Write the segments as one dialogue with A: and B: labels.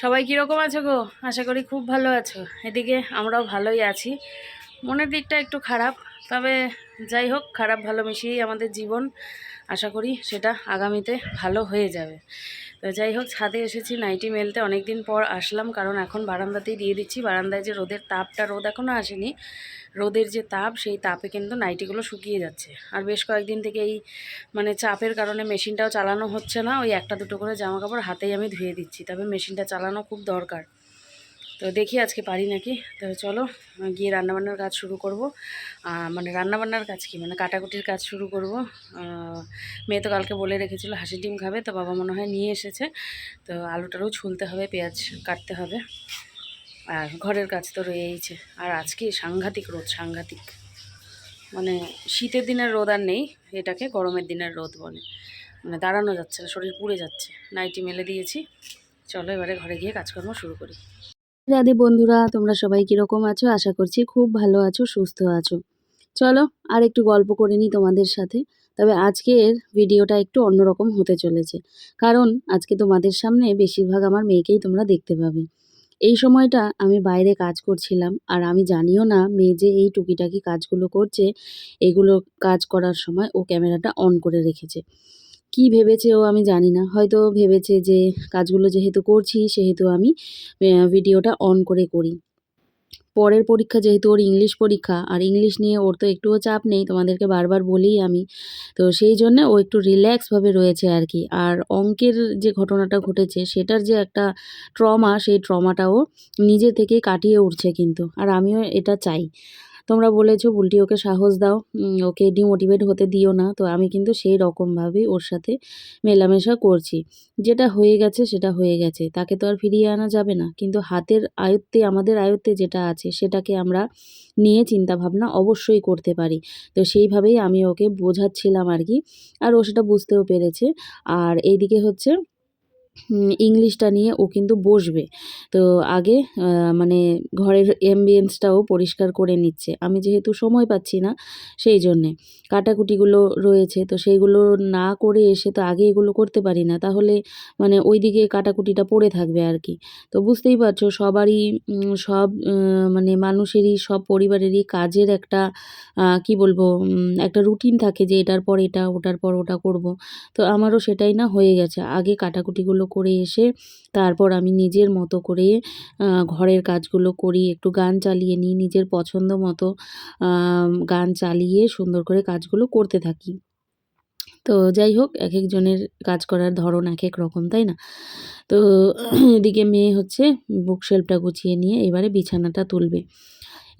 A: সবাই কীরকম আছো গো? আশা করি খুব ভালো আছো। এদিকে আমরাও ভালোই আছি। মনের দিকটা একটু খারাপ, তবে যাই হোক, খারাপ ভালো মিশিয়েই আমাদের জীবন। আশা করি সেটা আগামীতে ভালো হয়ে যাবে। তো যাই হোক, ছাদে এসেছি, নাইটি মেলতে অনেক দিন পর আসলাম, কারণ এখন বারান্দাতেই দিয়ে দিচ্ছি। বারান্দায় যে রোদের তাপটা, রোদ এখনও আসেনি। রোদের যে তাপ, সেই তাপে কিন্তু নাইটিগুলো শুকিয়ে যাচ্ছে। আর বেশ কয়েকদিন থেকে এই মানে চাপের কারণে মেশিনটাও চালানো হচ্ছে না, ওই একটা দুটো করে জামা কাপড় হাতেই আমি ধুয়ে দিচ্ছি। তবে মেশিনটা চালানো খুব দরকার। তো দেখি আজকে পারি নাকি? তো চলো, গিয়ে রান্নাবান্নার কাজ শুরু করব। মানে রান্নাবান্নার কাজ কি? মানে কাটাকুটির কাজ শুরু করব। মেয়ে তো কালকে বলে রেখেছিল হাসি ডিম খাবে, তো বাবা মনে হয় নিয়ে এসেছে। তো আলু টালু ছুলতে হবে, পেঁয়াজ কাটতে হবে। আর ঘরের কাজ তো রয়েইছে। আর আজকে সাংঘাতিক রোদ, সাংঘাতিক। মানে শীতের দিনের রোদ আর নেই, এটাকে গরমের দিনের রোদ বলে। মানে দাঁড়ানো যাচ্ছে না, শরীর পুড়ে যাচ্ছে। নাইটি মেলে দিয়েছি। চলো এবারে ঘরে গিয়ে কাজকর্ম শুরু করি। রাধে বন্ধুরা, তোমরা সবাই কীরকম আছো? আশা করছি খুব ভালো আছো, সুস্থ আছো। চলো আর একটু গল্প করে নিই তোমাদের সাথে। তবে আজকের ভিডিওটা একটু অন্যরকম হতে চলেছে। কারণ আজকে তোমাদের সামনে বেশিরভাগ আমার মেয়েকেই তোমরা দেখতে পাবে। এই সময়টা আমি বাইরে কাজ করছিলাম। আর আমি জানিও না, মেয়ে যে এই টুকিটাকি কাজগুলো করছে, এগুলো কাজ করার সময় ও ক্যামেরাটা অন করে রেখেছে। কি ভেবেছে ও আমি জানি না। হয়তো ভেবেছে যে কাজগুলো যেহেতু করছি, সেহেতু আমি ভিডিওটা অন করে করি। পরের পরীক্ষা যেহেতু ওর ইংলিশ পরীক্ষা, আর ইংলিশ নিয়ে ওর তো একটুও চাপ নেই, তোমাদেরকে বারবার বলি আমি। তো সেই জন্য ও একটু রিল্যাক্সভাবে রয়েছে আর কি। আর অঙ্কের যে ঘটনাটা ঘটেছে, সেটার যে একটা ট্রমা সেই ট্রমাটাও নিজে থেকে কাটিয়ে উঠছে কিন্তু। আর আমিও এটা চাই। তোমরা বলেছ, বুলটি ওকে সাহস দাও। ওকে ডিমোটিভেট হতে দিও না। তো আমি কিন্তু সেই রকমভাবেই ওর সাথে মেলামেশা করছি। যেটা হয়ে গেছে, সেটা হয়ে গেছে। তাকে তো আর ফিরিয়ে আনা যাবে না। কিন্তু হাতের আয়ত্তে, আমাদের আয়ত্তে যেটা আছে, সেটাকে আমরা নিয়ে চিন্তা ভাবনা অবশ্যই করতে পারি। তো সেইভাবেই আমি ওকে বোঝাচ্ছিলাম আর কি। আর ও সেটা বুঝতেও পেরেছে। আর এইদিকে হচ্ছে ইংলিশটা নিয়ে ও কিন্তু বসবে। তো আগে মানে ঘরের অ্যাম্বিয়েন্সটাও পরিষ্কার করে নিচ্ছে। আমি যেহেতু সময় পাচ্ছি না সেই জন্যে। কাটাকুটিগুলো রয়েছে, তো সেইগুলো না করে এসে তো আগে এগুলো করতে পারি না। তাহলে মানে ওই দিকে কাটাকুটিটা পড়ে থাকবে আর কি। তো বুঝতেই পারছ, সবারই সব মানে মানুষেরই, সব পরিবারেরই কাজের একটা কি বলব একটা রুটিন থাকে যে এটার পর এটা, ওটার পর ওটা করব। তো আমারও সেটাই না হয়ে গেছে। আগে কাটাকুটিগুলো করে এসে তারপর আমি নিজের মতো করে ঘরের কাজগুলো করি, একটু গান চালিয়ে নিই, নিজের পছন্দ মতো গান চালিয়ে সুন্দর করে কাজগুলো করতে থাকি। তো যাই হোক এক একজনের কাজ করার ধরন এক এক রকম, তাই না? তো এদিকে মেয়ে হচ্ছে বুক শেলফটা গুছিয়ে নিয়ে এবারে বিছানাটা তুলবে।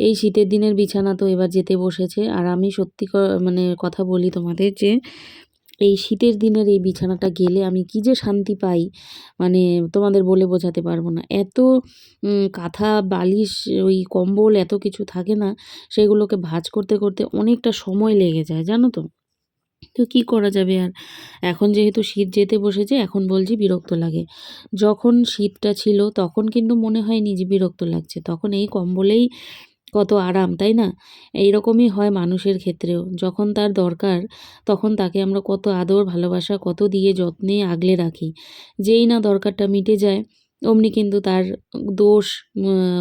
A: এই শীতের দিনের বিছানা তো এবার যেতে বসেছে। আর আমি সত্যি মানে কথা বলি তোমাদের যে এই শীতের দিনের এই বিছানাটা গেলে আমি কি যে শান্তি পাই মানে তোমাদের বলে বোঝাতে পারব না। এত কাঁথা, বালিশ, ওই কম্বল এত কিছু থাকে না, সেগুলোকে ভাঁজ করতে করতে অনেকটা সময় লেগে যায়, জানো তো? তো কি করা যাবে আর? এখন যেহেতু শীত যেতে বসেছে, এখন বলছি বিরক্ত লাগে। যখন শীতটা ছিল, তখন কিন্তু মনে হয়নি যে বিরক্ত লাগছে। তখন এই কম্বলেই কত আরাম, তাই না? এইরকমই হয় মানুষের ক্ষেত্রেও। যখন তার দরকার, তখন তাকে আমরা কত আদর, ভালোবাসা, কত দিয়ে যত্নে আগলে রাখি। যেই না দরকারটা মিটে যায় অমনি কিন্তু তার দোষ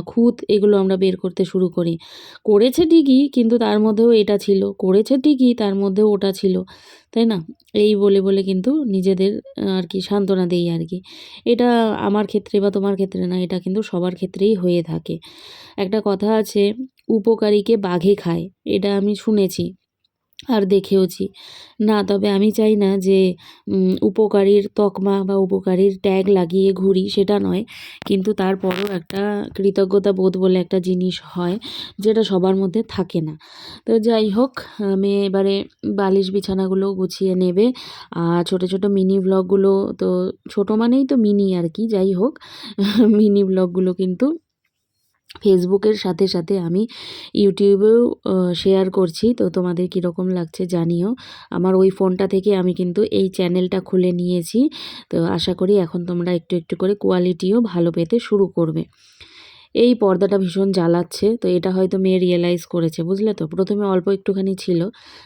A: খুঁত এগুলো আমরা বের করতে শুরু করি। করেছে ঠিকই, কিন্তু তার মধ্যেও এটা ছিল। করেছে ঠিকই, তার মধ্যেও ওটা ছিল। তাই না? এই বলে বলে কিন্তু নিজেদের আর কি সান্ত্বনা দেই আর কি। এটা আমার ক্ষেত্রে বা তোমার ক্ষেত্রে না, এটা কিন্তু সবার ক্ষেত্রেই হয়ে থাকে। একটা কথা আছে, উপকারীকে বাঘে খায়। এটা আমি শুনেছি। আর দেখেওছি। না, তবে আমি চাই না যে উপকারীর তকমা বা উপকারীর ট্যাগ লাগিয়ে ঘুরি, সেটা নয়। কিন্তু তারপরও একটা কৃতজ্ঞতা বোধ বলে একটা জিনিস হয়, যেটা সবার মধ্যে থাকে না। তো যাই হোক, আমি এবারে বালিশ বিছানাগুলো গুছিয়ে নেবে, আর ছোটো ছোটো মিনি ব্লগগুলো তো ছোটো মানেই তো মিনি আর কি, যাই হোক। মিনি ব্লগগুলো কিন্তু ফেসবুকের সাথে সাথে আমি ইউটিউবেও শেয়ার করছি। তো তোমাদের কীরকম লাগছে জানিও। আমার ওই ফোনটা থেকে আমি কিন্তু এই চ্যানেলটা খুলে নিয়েছি। তো আশা করি এখন তোমরা একটু একটু করে কোয়ালিটিও ভালো পেতে শুরু করবে। এই পর্দাটা ভীষণ জ্বালাচ্ছে। তো এটা হয়তো মেয়ে রিয়েলাইজ করেছে, বুঝলে তো? প্রথমে অল্প একটুখানি ছিল।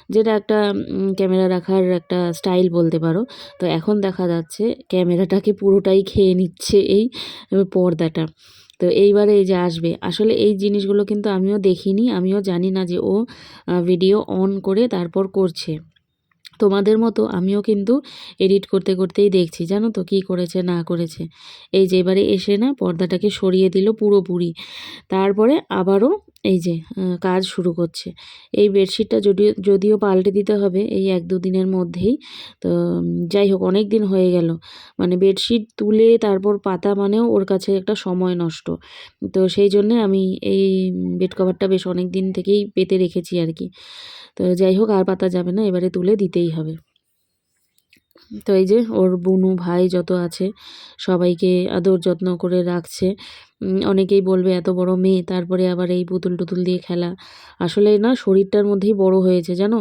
A: যেটা একটা ক্যামেরা রাখার একটা স্টাইল বলতে পারো। তো এখন দেখা যাচ্ছে ক্যামেরাটাকে পুরোটাই খেয়ে নিচ্ছে এই পর্দাটা। তো এইবারে এই যে আসবে। আসলে এই জিনিসগুলো কিন্তু আমিও দেখিনি, আমিও জানি না যে ও ভিডিও অন করে তারপর করছে। তোমাদের মতো আমিও কিন্তু এডিট করতে করতেই দেখছি, জানো তো কী করেছে, না করেছে। এই যে এবারে এসে না পর্দাটাকে সরিয়ে দিল পুরোপুরি। তারপরে আবারও এই যে কাজ শুরু করছে। এই বেডশিটটা যদিও যদিও পাল্টে দিতে হবে এই এক দু দিনের মধ্যেই। তো যাই হোক, অনেক দিন হয়ে গেল। মানে বেডশিট তুলে তারপর পাতা মানেও ওর কাছে একটা সময় নষ্ট। তো সেই জন্যে আমি এই বেড কভারটা বেশ অনেক দিন থেকেই পেতে রেখেছি আর কি। তো যাই হোক, আর পাতা যাবে না, এবারে তুলে দিতেই হবে। তো এই যে ওর বুনু ভাই যত আছে, সবাইকে আদর যত্ন করে রাখছে। অনেকেই বলবে এত বড় মেয়ে, তারপরে আবার এই পুতুল টুতুল দিয়ে খেলা। আসলে না, শরীরটার মধ্যেই বড় হয়েছে, জানো?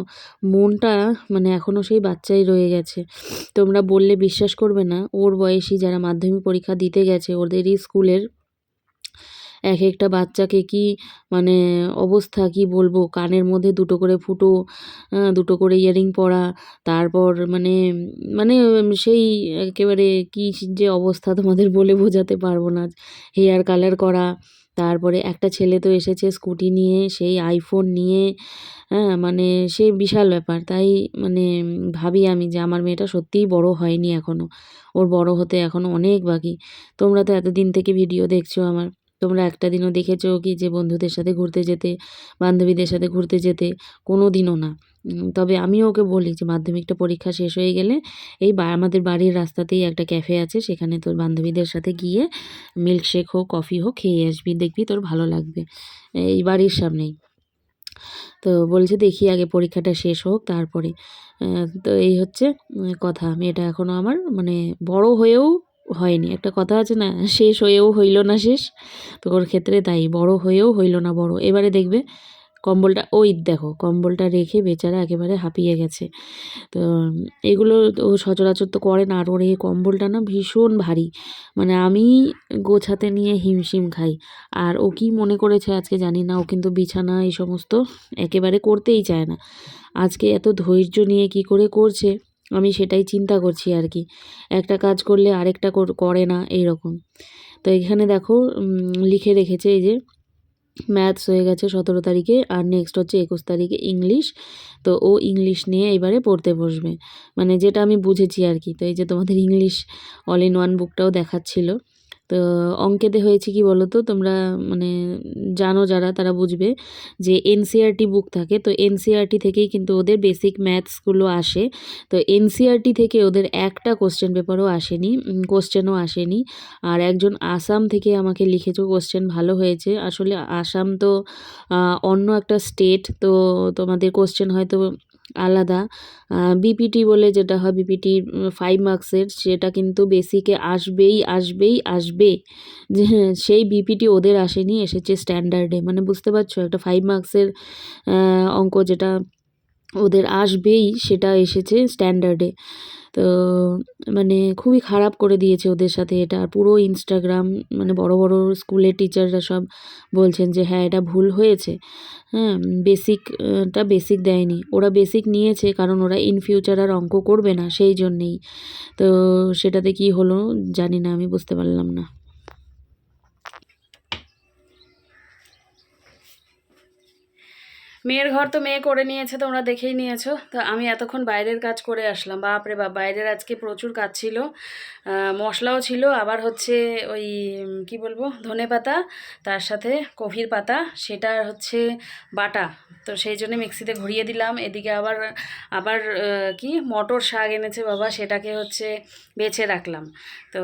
A: মনটা মানে এখনও সেই বাচ্চাই রয়ে গেছে। তোমরা বললে বিশ্বাস করবে না, ওর বয়সী যারা মাধ্যমিক পরীক্ষা দিতে গেছে, ওদেরই স্কুলের এক একটা বাচ্চাকে কি মানে অবস্থা কি বলব? কানের মধ্যে দুটো করে ফুটো দুটো করে ইয়ারিং পরা, তারপর মানে মানে সেই একেবারে কি যে অবস্থা তোমাদের বলে বোঝাতে পারব না। হেয়ার কালার করা, তারপরে একটা ছেলে তো এসেছে স্কুটি নিয়ে, সেই আইফোন নিয়ে হ্যাঁ মানে সে বিশাল ব্যাপার। তাই মানে ভাবি আমি যে আমার মেয়েটা সত্যিই বড় হয়নি এখনও ওর বড় হতে এখনও অনেক বাকি। তোমরা তো এতদিন থেকে ভিডিও দেখছ আমার। তোমরা একটা দিনও দেখেছ কি যে বন্ধুদের সাথে ঘুরতে যেতে, বান্ধবীদের সাথে ঘুরতে যেতে? কোনো দিনও না। তবে আমিও ওকে বলি যে মাধ্যমিকটা পরীক্ষা শেষ হয়ে গেলে এই আমাদের বাড়ির রাস্তাতেই একটা ক্যাফে আছে, সেখানে তোর বান্ধবীদের সাথে গিয়ে মিল্কশেক হোক, কফি হোক, খেয়ে আসবি, দেখবি তোর ভালো লাগবে। এই বাড়ির সামনেই। তো বলছে দেখি আগে পরীক্ষাটা শেষ হোক, তারপরে। তো এই হচ্ছে কথা। মেয়েটা এখনও আমার মানে বড় হয়েও হয়নি। একটা কথা আছে না, শেষ হয়েও হইল না শেষ। তো ওর ক্ষেত্রে তাই, বড় হয়েও হইল না বড়। এবারে দেখবে কম্বলটা, ওই দেখো কম্বলটা রেখে বেচারা একেবারে হাঁপিয়ে গেছে। তো এগুলো ও সচরাচর তো করে না, আর ওর এই কম্বলটা না ভীষণ ভারী। মানে আমি গোছাতে নিয়ে হিমশিম খাই। আর ও কি মনে করেছে আজকে জানি না, ও কিন্তু বিছানা এই সমস্ত একেবারে করতেই চায় না। আজকে এত ধৈর্য নিয়ে কি করে করছে? আমি সেটাই চিন্তা করছি আর কি। একটা কাজ করলে আরেকটা কর- না এই রকম তো এখানে দেখো লিখে রেখেছে এই যে, ম্যাথস হয়ে গেছে সতেরো তারিখে আর নেক্সট হচ্ছে একুশ তারিখে ইংলিশ। তো ও ইংলিশ নিয়ে এবারে পড়তে বসবে। মানে যেটা আমি বুঝেছি আর কি। তো এই যে তোমাদের ইংলিশ অল ইন ওয়ান বুকটাও দেখাচ্ছিল। তো অঙ্কেতে হয়েছে কি বলো তো তোমরা মানে জানো যারা, তারা বুঝবে যে এনসিআরটি বুক থাকে। তো এনসিআরটি থেকেই কিন্তু ওদের বেসিক ম্যাথসগুলো আসে। তো এনসিআরটি থেকে ওদের একটা কোশ্চেন পেপারও আসেনি কোশ্চেনও আসেনি। আর একজন আসাম থেকে আমাকে লিখেছো কোশ্চেন ভালো হয়েছে। আসলে আসাম তো অন্য একটা স্টেট তো তোমাদের কোশ্চেন হয়তো আলাদা। বিপিটি বলে যেটা হয় বিপিটি ফাইভ মার্কসের সেটা কিন্তু বেসিকে আসবেই আসবেই আসবে। যে হ্যাঁ, সেই বিপিটি ওদের আসেনি এসেছে স্ট্যান্ডার্ডে মানে বুঝতে পারছ? একটা ফাইভ মার্কসের অঙ্ক যেটা ওদের আসবেই, সেটা এসেছে স্ট্যান্ডার্ডে তো মানে খুবই খারাপ করে দিয়েছে ওদের সাথে এটা। পুরো ইনস্টাগ্রাম মানে বড় বড় স্কুলের টিচাররা সব বলছেন যে হ্যাঁ এটা ভুল হয়েছে। হ্যাঁ বেসিকটা বেসিক দেয়নি। ওরা বেসিক নিয়েছে কারণ ওরা ইন ফিউচার আর অঙ্ক করবে না, সেই জন্যেই। তো সেটাতে কি হলো জানি না, আমি বুঝতে পারলাম না।
B: মেয়ের ঘর তো মেয়ে করে নিয়েছে, তোমরা দেখেই নিয়েছো। তো আমি এতক্ষণ বাইরের কাজ করে আসলাম। বাপরে বাপ, বাইরের আজকে প্রচুর কাজ ছিল। মশলাও ছিল, আবার হচ্ছে ওই কি বলব, ধনে পাতা, তার সাথে কফির পাতা, সেটা হচ্ছে বাটা। তো সেই জন্য মিক্সিতে ঘুরিয়ে দিলাম। এদিকে আবার আবার কি মটর শাক এনেছে বাবা, সেটাকে হচ্ছে বেছে রাখলাম। তো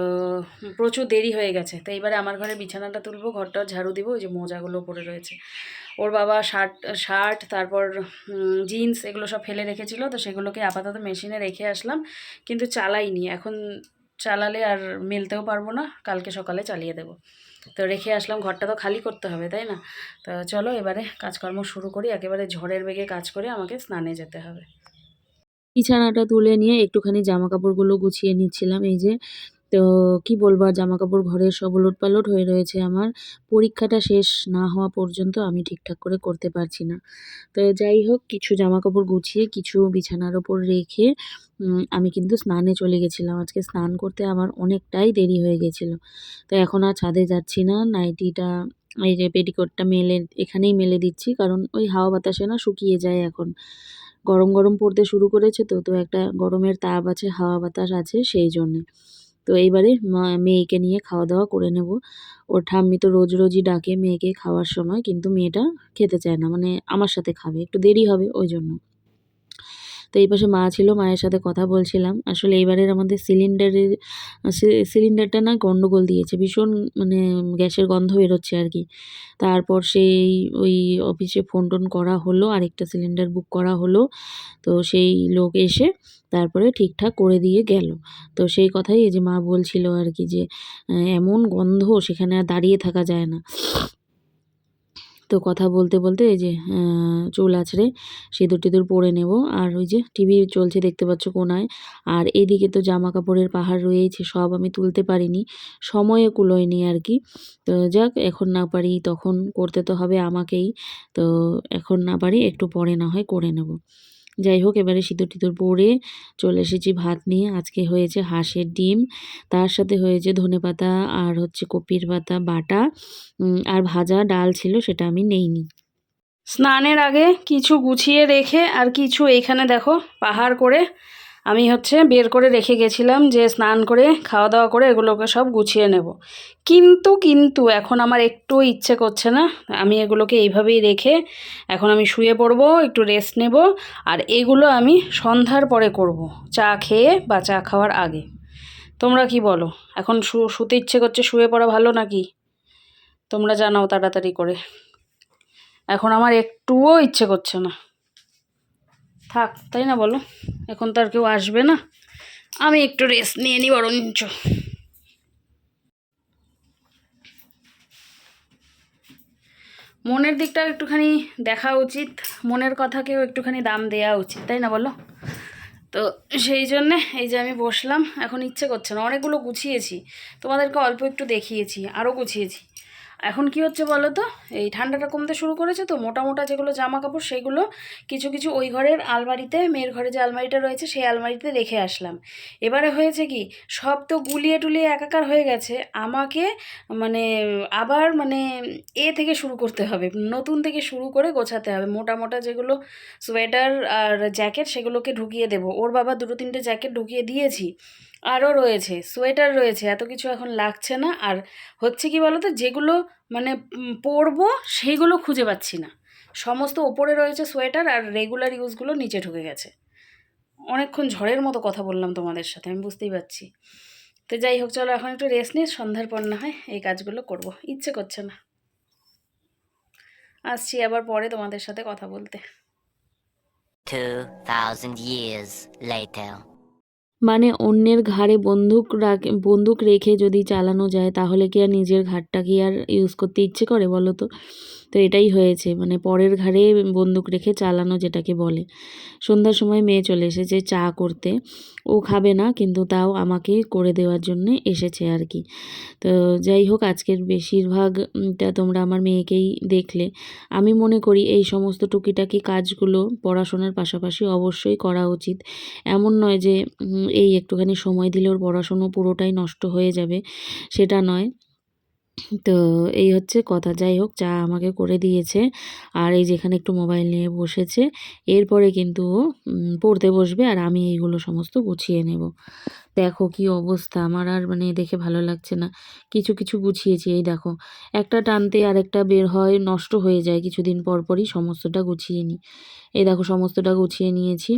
B: প্রচুর দেরি হয়ে গেছে। তো এইবারে আমার ঘরে বিছানাটা তুলবো ঘরটা ঝাড়ু দিব, ওই যে মোজাগুলো পড়ে রয়েছে। ওর বাবা শার্ট শার্ট, তারপর জিন্স এগুলো সব ফেলে রেখেছিল, তো সেগুলোকে আপাতত মেশিনে রেখে আসলাম, কিন্তু চালাইনি। এখন চালালে আর মেলতেও পারব না, কালকে সকালে চালিয়ে দেবো। তো রেখে আসলাম, ঘরটা তো খালি করতে হবে, তাই না? তো চলো এবারে কাজকর্ম শুরু করি, একেবারে ঝড়ের বেগে কাজ করে আমাকে স্নানে যেতে হবে।
A: বিছানাটা তুলে নিয়ে একটুখানি জামা কাপড়গুলো গুছিয়ে নিচ্ছিলাম, এই যে তো কি বলব, আর জামা কাপড় ঘরের সব উলটপালট হয়ে রয়েছে আমার। পরীক্ষাটা শেষ না হওয়া পর্যন্ত আমি ঠিকঠাক করে করতে পারছি না। তো যাই হোক, কিছু জামা কাপড় গুছিয়ে, কিছু বিছানার ওপর রেখে আমি কিন্তু স্নানে চলে গেছিলাম। আজকে স্নান করতে আমার অনেকটাই দেরি হয়ে গেছিল। তো এখন আর ছাদে যাচ্ছি না। নাইটিটা, এই যে পেটিকোটটা মেলে, এখানেই মেলে দিচ্ছি। কারণ ওই হাওয়া বাতাসে না শুকিয়ে যায় এখন। গরম গরম পড়তে শুরু করেছে তো তো একটা গরমের তাপ আছে, হাওয়া বাতাস আছে সেই জন্যে। তো এইবারে মেয়েকে নিয়ে খাওয়া দাওয়া করে নেব। ওর ঠাম্মি তো রোজ রোজই ডাকে মেয়েকে খাওয়ার সময়, কিন্তু মেয়েটা খেতে চায় না মানে আমার সাথে খাবে, একটু দেরি হবে ওই জন্য। তো এই পাশে মা ছিল, মায়ের সাথে কথা বলছিলাম। আসলে এইবারের আমাদের সিলিন্ডারের সিলিন্ডারটা না গন্ডগোল দিয়েছে, ভীষণ মানে গ্যাসের গন্ধ বেরোচ্ছে আর কি। তারপর সেই, ওই অফিসে ফোন টোন করা হলো, আরেকটা সিলিন্ডার বুক করা হলো, তো সেই লোক এসে তারপরে ঠিকঠাক করে দিয়ে গেল। তো সেই কথাই এই যে মা বলছিল আর কি যে, এমন গন্ধ সেখানে আর দাঁড়িয়ে থাকা যায় না। তো কথা বলতে বলতে এই যে চুল আছড়ে সিঁদুর টিঁদুর পরে নেব। আর ওই যে টিভি চলছে দেখতে পাচ্ছ কোনায়। আর এদিকে তো জামা কাপড়ের পাহাড় রয়েছে, সব আমি তুলতে পারিনি। সময়ে কুলোয়নি আর কি। তো যাক, এখন না পারি, তখন করতে তো হবে আমাকেই। তো এখন না পারি, একটু পরে না হয় করে নেব। যাই হোক, এবারে সিঁদুর টিঁদুর পরে চলে এসেছি ভাত নিয়ে। আজকে হয়েছে হাঁসের ডিম, তার সাথে হয়েছে ধনে পাতা আর হচ্ছে কপির পাতা, বাটা আর ভাজা ডাল ছিল, সেটা আমি নেইনি।
C: স্নানের আগে কিছু গুছিয়ে রেখে আর কিছু এইখানে দেখো, পাহাড় করে আমি হচ্ছে বের করে রেখে গেছিলাম যে স্নান করে খাওয়া দাওয়া করে এগুলোকে সব গুছিয়ে নেব। কিন্তু কিন্তু এখন আমার একটু ইচ্ছে করছে না। আমি এগুলোকে এইভাবেই রেখে এখন আমি শুয়ে পড়ব, একটু রেস্ট নেব, আর এগুলো আমি সন্ধ্যার পরে করব, চা খেয়ে বা চা খাওয়ার আগে। তোমরা কি বলো? এখন শু, শুতে ইচ্ছে করছে শুয়ে পড়া ভালো নাকি? তোমরা জানাও তাড়াতাড়ি করে। এখন আমার একটুও ইচ্ছে করছে না। থাক, তাই না বলো? এখন তো আর কেউ আসবে না। আমি একটু রেস্ট নিয়ে নিই বরঞ্চ। মনের দিকটাও একটুখানি দেখা উচিত, মনের কথাকেও একটুখানি দাম দেওয়া উচিত, তাই না বলো? তো সেই জন্যে এই যে আমি বসলাম, এখন ইচ্ছে করছে না। অনেকগুলো গুছিয়েছি, তোমাদেরকে অল্প একটু দেখিয়েছি আরও গুছিয়েছি। এখন কি হচ্ছে বলো তো? এই ঠান্ডাটা কমতে শুরু করেছে তো মোটা মোটা যেগুলো জামা কাপড় সেগুলো কিছু কিছু ওই ঘরের আলমারিতে, মেয়ের ঘরে যে আলমারিটা রয়েছে সেই আলমারিতে রেখে আসলাম। এবারে হয়েছে কি, সব তো গুলিয়ে টুলিয়ে একাকার হয়ে গেছে। আমাকে মানে আবার মানে এ থেকে শুরু করতে হবে, নতুন থেকে শুরু করে গোছাতে হবে। মোটা মোটা যেগুলো সোয়েটার আর জ্যাকেট সেগুলোকে ঢুকিয়ে দেবো। ওর বাবা দুটো তিনটে জ্যাকেট ঢুকিয়ে দিয়েছি। আরও রয়েছে সোয়েটার রয়েছে এত কিছু এখন লাগছে না। আর হচ্ছে কি বলো তো যেগুলো মানে পরবো সেইগুলো খুঁজে পাচ্ছি না। সমস্ত ওপরে রয়েছে সোয়েটার আর রেগুলার ইউজগুলো নিচে ঢুকে গেছে। অনেকক্ষণ ঝড়ের মতো কথা বললাম তোমাদের সাথে আমি বুঝতেই পারছি। তো যাই হোক চলো এখন একটু রেস্ট নিয়ে সন্ধ্যার পর না হয় এই কাজগুলো করব ইচ্ছে করছে না। আসছি আবার পরে তোমাদের সাথে কথা বলতে।
D: 2,000 years later.
A: মানে অন্যের ঘাড়ে বন্দুক রাখে, বন্দুক রেখে যদি চালানো যায়, তাহলে কি আর নিজের ঘাড়টা কি আর ইউজ করতে ইচ্ছে করে বলো তো? তো এটাই হয়েছে মানে পরের ঘাড়ে বন্দুক রেখে চালানো যেটাকে বলে। সন্ধ্যার সময় মেয়ে চলে এসেছে চা করতে। ও খাবে না, কিন্তু তাও আমাকে করে দেওয়ার জন্যে এসেছে আর কি। তো যাই হোক, আজকের বেশিরভাগটা তোমরা আমার মেয়েকেই দেখলে। আমি মনে করি এই সমস্ত টুকিটাকি কাজগুলো পড়াশোনার পাশাপাশি অবশ্যই করা উচিত। এমন নয় যে এই একটুখানি সময় দিলে ওর পড়াশুনো পুরোটাই নষ্ট হয়ে যাবে সেটা নয়। তো এই হচ্ছে কথা, যাই হোক চা আমাকে করে দিয়েছে। আর এই যেখানে একটু মোবাইল নিয়ে বসেছে, এরপরে কিন্তু ও পড়তে বসবে আর আমি এইগুলো সমস্ত গুছিয়ে নেব। দেখো কি অবস্থা, আমার আর মানে দেখে ভালো লাগছে না। কিছু কিছু গুছিয়েছি, এই দেখো, একটা টানতে আরেকটা বের হয়, নষ্ট হয়ে যায়, কিছুদিন পর পরই সমস্তটা গুছিয়ে নিই। এই দেখো সমস্তটা গুছিয়ে নিয়েছি,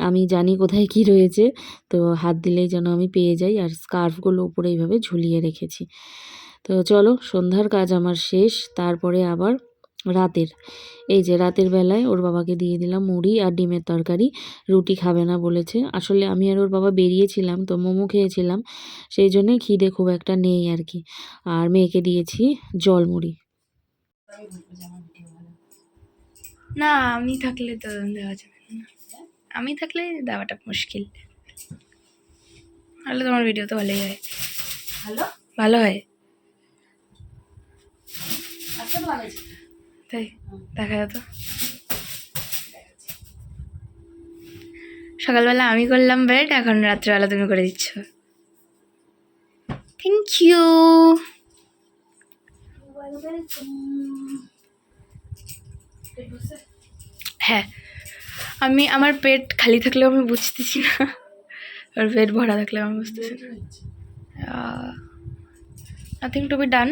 A: আমি জানি কোথায় কি রয়েছে, তো হাত দিলেই যেন আমি পেয়ে যাই, আর স্কার্ফগুলো উপরে এইভাবে ঝুলিয়ে রেখেছি। তো চলো সন্ধ্যার কাজ আমার শেষ তারপরে আবার রাতের। এই যে রাতের বেলায় ওর বাবাকে দিয়ে দিলাম মুড়ি আর ডিমের তরকারি রুটি খাবে না বলেছে। আসলে আমি আর ওর বাবা বেরিয়েছিলাম তো মোমো খেয়েছিলাম সেই জন্যে খিদে খুব একটা নেই আর কি। আর মেয়েকে দিয়েছি জল মুড়ি।
E: না আমি থাকলে তো দেওয়া যাবে না। আমি থাকলে দেওয়াটা মুশকিল। তাহলে তোমার ভিডিও তো ভালোই হয়।
A: ভালো
E: ভালো হয়? তাই? দেখা যেত সকালবেলা আমি করলাম বেড এখন রাত্রেবেলা তুমি করে দিচ্ছ। থ্যাংক ইউ হ্যাঁ আমি আমার পেট খালি থাকলেও আমি বুঝতেছি না। আর পেট ভরা থাকলেও আমি বুঝতেছি না। নাথিং টু বি ডান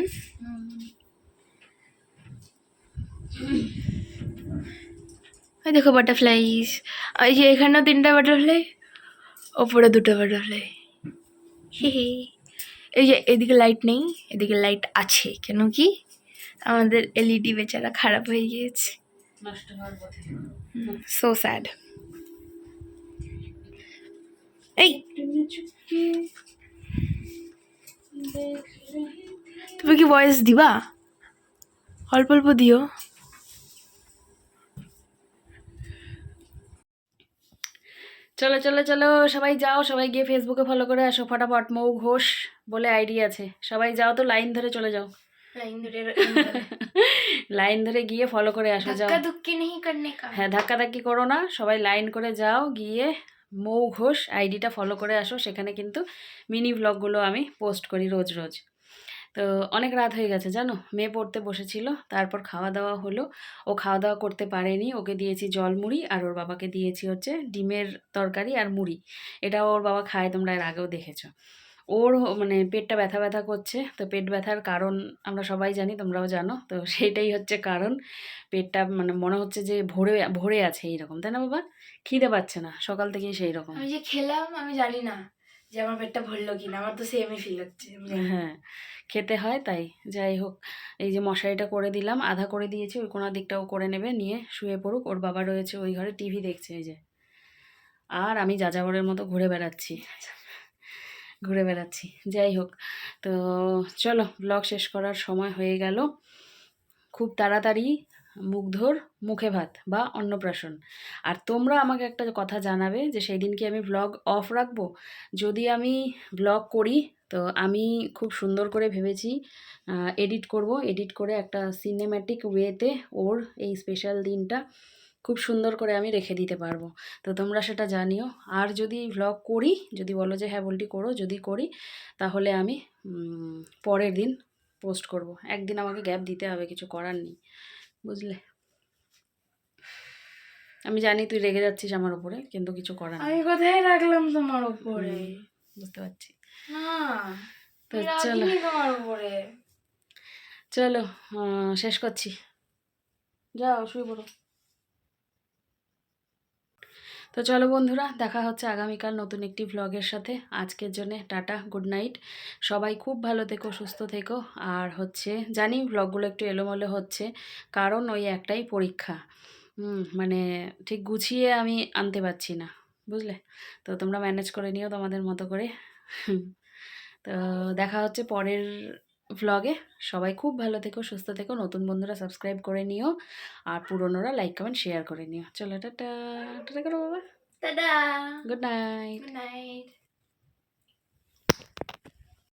E: ওই দেখো বাটারফ্লাইস ওই যে এখানেও তিনটা বাটারফ্লাই ওপরে দুটো বাটারফ্লাই হে হে। এই যে এদিকে লাইট নেই এদিকে লাইট আছে কেন কি? আমাদের এলইডি বেচারা খারাপ হয়ে গিয়েছে। সো স্যাড এই। তুমি কি ভয়েস দিবা? অল্প অল্প দিও।
A: চলো চলো চলো সবাই যাও সবাই গিয়ে ফেসবুকে ফলো করে আসো ফটাফট মৌ ঘোষ বলে আইডি আছে। সবাই যাও তো লাইন ধরে চলে যাও। লাইন ধরে লাইন ধরে। গিয়ে ফলো করে আসো যাও। হ্যাঁ ধাক্কা ধাক্কি করো না সবাই লাইন করে যাও গিয়ে মৌ ঘোষ আইডিটা ফলো করে আসো। সেখানে কিন্তু মিনি ব্লগগুলো আমি পোস্ট করি রোজ রোজ। তো অনেক রাত হয়ে গেছে, জানো? মেয়ে পড়তে বসেছিল, তারপর খাওয়া দাওয়া হলো। ও খাওয়া দাওয়া করতে পারেনি, ওকে দিয়েছি জল মুড়ি আর ওর বাবাকে দিয়েছি হচ্ছে ডিমের তরকারি আর মুড়ি। এটা ওর বাবা খায়, তোমরা এর আগেও দেখেছ। ওর মানে পেটটা ব্যথা ব্যথা করছে, তো পেট ব্যথার কারণ আমরা সবাই জানি, তোমরাও জানো, তো সেইটাই হচ্ছে কারণ। পেটটা মানে মনে হচ্ছে যে ভরে ভরে আছে এইরকম, তাই না বাবা? খিদে পাচ্ছে না, সকাল থেকেই সেই রকম
E: আমি যে খেলাম, আমি জানি না। যে আমার পেটটা ভরলো কিনা, আমার তো সেমই ফিল হচ্ছে।
A: হ্যাঁ খেতে হয় তাই, যাই হোক, এই যে মশারিটা করে দিলাম, আধা করে দিয়েছি, ওই কোনার দিকটাও করে নেবে, নিয়ে শুয়ে পড়ুক, ওর বাবা রয়েছে ওই ঘরে টিভি দেখছে এই যে আর আমি যাযাবরের মতো ঘুরে বেড়াচ্ছি ঘুরে বেড়াচ্ছি, যাই হোক, তো চলো ব্লগ শেষ করার সময় হয়ে গেল, খুব তাড়াতাড়ি মুগ্ধর মুখে ভাত বা অন্নপ্রাশন। আর তোমরা আমাকে একটা কথা জানাবে যে সেই দিন কি আমি ব্লগ অফ রাখব? যদি আমি ব্লগ করি, তো আমি খুব সুন্দর করে ভেবেছি এডিট করব। এডিট করে একটা সিনেম্যাটিক ওয়েতে ওর এই স্পেশাল দিনটা খুব সুন্দর করে আমি রেখে দিতে পারব। তো তোমরা সেটা জানিও। আর যদি ব্লগ করি, যদি বলো যে হ্যাঁ বলটি করো, যদি করি, তাহলে আমি পরের দিন পোস্ট করব। একদিন আমাকে গ্যাপ দিতে হবে, কিছু করার নেই। বুঝলে? আমি জানি তুই রেগে যাচ্ছিস আমার উপরে কিন্তু কিছু করার
E: আমি কোথায় রাখলাম তোমার উপরে?
A: বুঝতে পারছি।
E: না
A: তো চলো।
E: তোমার উপরে।
A: চলো শেষ করছি। যাও শুয়ে পড়ো। তো চলো বন্ধুরা, দেখা হচ্ছে আগামীকাল নতুন একটি ভ্লগের সাথে। আজকের জন্যে টাটা গুড নাইট সবাই খুব ভালো থেকো, সুস্থ থেকো। আর হচ্ছে, জানি ভ্লগগুলো একটু এলোমেলো হচ্ছে, কারণ ওই একটাই পরীক্ষা। মানে ঠিক গুছিয়ে আমি আনতে পারছি না, বুঝলে? তো তোমরা ম্যানেজ করে নিও তোমাদের মতো করে। তো দেখা হচ্ছে পরের ভ্লগে সবাই খুব ভালো থেকো সুস্থ থেকো নতুন বন্ধুরা সাবস্ক্রাইব করে নিও আর পুরনোরা লাইক কমেন্ট শেয়ার করে নিও। চলো টাটা। টাটা করো বাবা।
E: দাদা
A: গুড নাইট
E: গুড নাইট